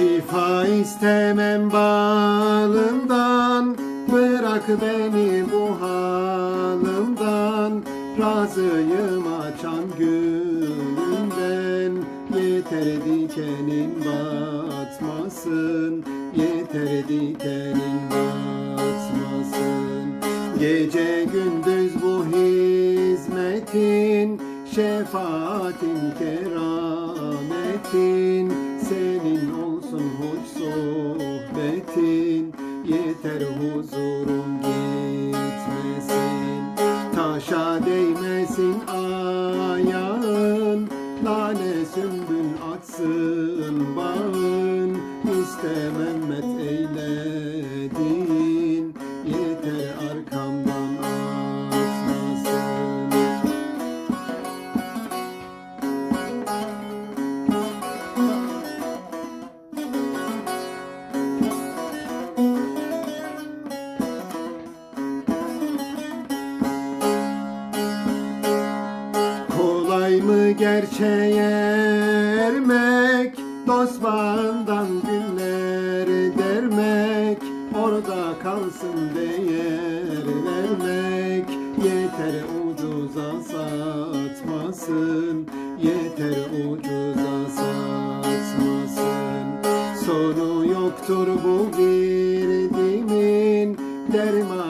Vefa istemem balından Bırak beni bu halımdan. Razıyım açan gülümden Yeter dikenin batmasın. Yeter dikenin batmasın. Gece gündüz bu hizmetin Şefaatin kerametin. Senin olsun hoş sohbetin Yeter huzurum gitmesin. Taşa değmesin ayağın Lale sümbül açsın bağın. İstemem gerçeğe ermek Dost bağından günler dermek Orada kalsın değer vermek. Yeter ucuza satmasın Yeter ucuza satmasın. Sonu yoktur bu girdimin Dermanı yoktur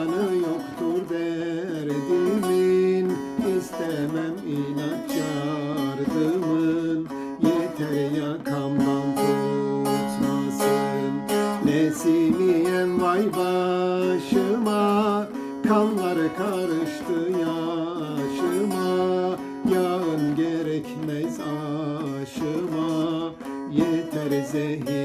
Nesimiyem vay başıma Kanlar karıştı yaşıma. Yağın gerekmez aşıma Yeter zehirin kan